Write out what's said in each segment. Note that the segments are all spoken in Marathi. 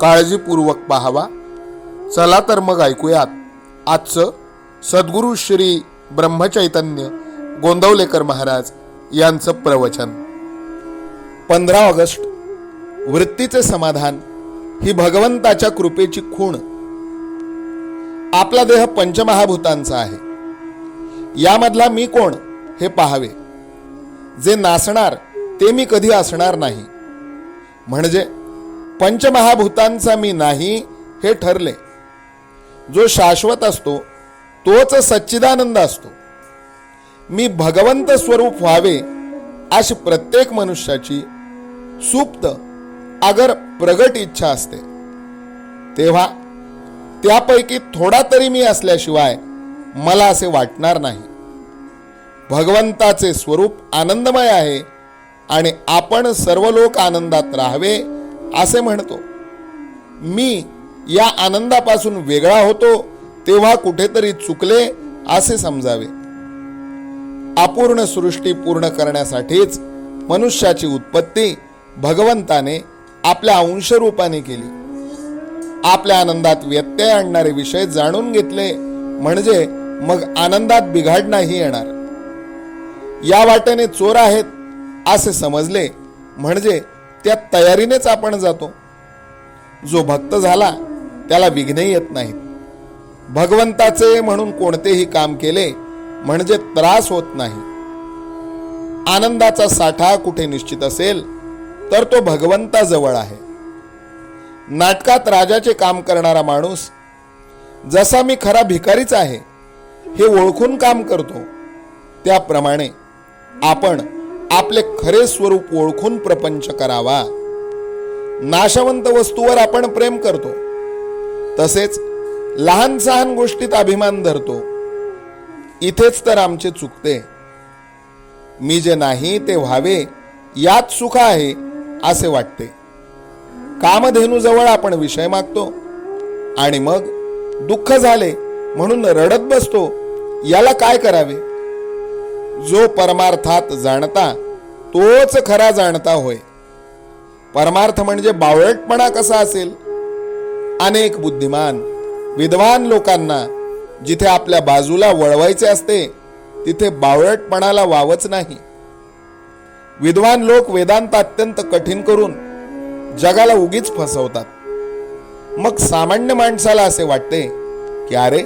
काळजीपूर्वक पाहावा. चला तर मग ऐकूयात. आजचं सद्गुरू श्री ब्रह्मचैतन्य गोंदवलेकर महाराज यांचं प्रवचन. पंधरा ऑगस्ट वृत्तीचे समाधान ही भगवंताच्या कृपेची खूण. आपला देह पंचमहाभूतांचा आहे. यामधला मी कोण हे पाहावे. जे नासणार ते मी कधी असणार नाही. म्हणजे पंचमहाभूतांचा मी नाही हे ठरले. जो शाश्वत असतो तोच सच्चिदानंद असतो. मी भगवंत स्वरूप व्हावे अशी प्रत्येक मनुष्याची सुप्त अगर प्रगट इच्छा असते. तेव्हा त्यापैकी थोडा तरी मी असल्याशिवाय मला असे वाटणार नाही. भगवंताचे स्वरूप आनंदमय आहे आणि आपण सर्व लोक आनंदात राहावे असे म्हणतो मी या आनंदापासून वेगळा होतो तेव्हा कुठेतरी चुकले असे समजावे. अपूर्ण सृष्टी पूर्ण करण्यासाठीच मनुष्याची उत्पत्ती भगवंताने आपल्या अंशरूपाने केली. आपल्या आनंदात व्यत्यय आणणारे विषय जाणून घेतले म्हणजे मग आनंदात बिघाड नाही येणार. या वाटेने चोर आहेत असे समजले म्हणजे त्या तयारीनेच आपण जातो. जो भक्त झाला त्याला विघ्नही येत नाहीत. भगवंताचे म्हणून कोणतेही काम केले म्हणजे त्रास होत नाही. आनंदाचा साठा कुठे निश्चित असेल तर तो भगवंताजवळ आहे. नाटकात राजाचे काम करणारा माणूस जसा मी खरा भिकारीच आहे हे ओळखून काम करतो. त्याप्रमाणे आपण आपले खरे स्वरूप ओळखून प्रपंच करावा. नाशवंत वस्तूवर आपण प्रेम करतो. तसेच लहान सहान गोष्टीत अभिमान धरतो. इथेच तर आमचे चुकते. मी जे नाही ते व्हावे यात सुख आहे असे वाटते. कामधेनूजवळ आपण विषय मागतो. आणि मग दुःख झाले म्हणून रडत बसतो. याला काय करावे? जो परमार्थात जाणता तोच खरा जाणता होय. परमार्थ म्हणजे बावळटपणा कसा असेल? अनेक बुद्धिमान विद्वान लोकांना जिथे आपल्या बाजूला वळवायचे असते तिथे बावळटपणाला वावच नाही. विद्वान लोक वेदांत अत्यंत कठीण करून जगाला उगीच फसवतात. मग सामान्य माणसाला असे वाटते की अरे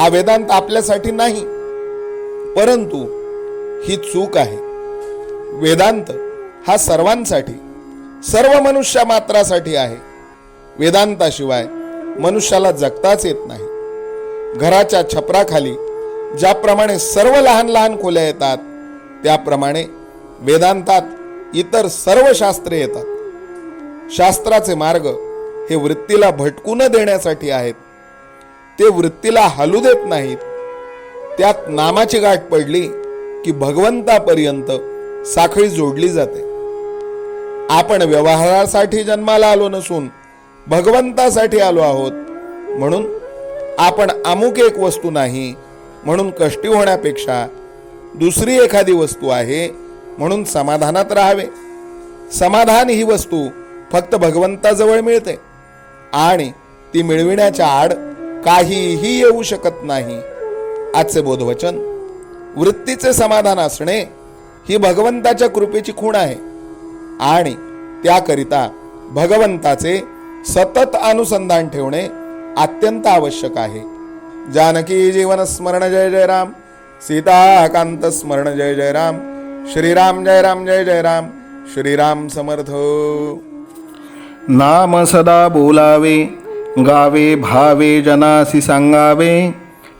हा वेदांत आपल्यासाठी नाही. परंतु ही चूक आहे. वेदांत हा सर्वांसाठी सर्व मनुष्य मात्रासाठी आहे. वेदांताशिवाय मनुष्याला जगताच येत नाही. घराच्या छपराखाली ज्याप्रमाणे सर्व लहान लहान खोल्या येतात त्याप्रमाणे वेदांतात इतर सर्व शास्त्रे येतात. शास्त्राचे मार्ग हे वृत्तीला भटकू न देण्यासाठी आहेत. ते वृत्तीला हलू देत नाहीत. त्यात नामाची गाठ पडली की भगवंतापर्यंत साखळी जोडली जाते. आपण व्यवहारासाठी जन्माला आलो नसून भगवंतासाठी आलो आहोत. म्हणून आपण अमुक एक वस्तू नाही म्हणून कष्टी होण्यापेक्षा दुसरी एखादी वस्तू आहे म्हणून समाधानात राहावे. समाधान ही वस्तू फक्त भगवंताजवळ मिळते आणि ती मिळविण्याच्या आड काहीही येऊ शकत नाही आजचे बोधवचन. वृत्तीचे समाधान असणे ही भगवंताच्या कृपेची खूण आहे. आणि त्याकरिता भगवंताचे सतत अनुसंधान ठेवणे अत्यंत आवश्यक आहे. जानकी जीवन स्मरण जय जय राम. सीताकांत स्मरण जय जय राम. श्रीराम जय राम जय जय राम. श्रीराम समर्थ. नाम सदा बोलावे गावे भावे जनासी सांगावे.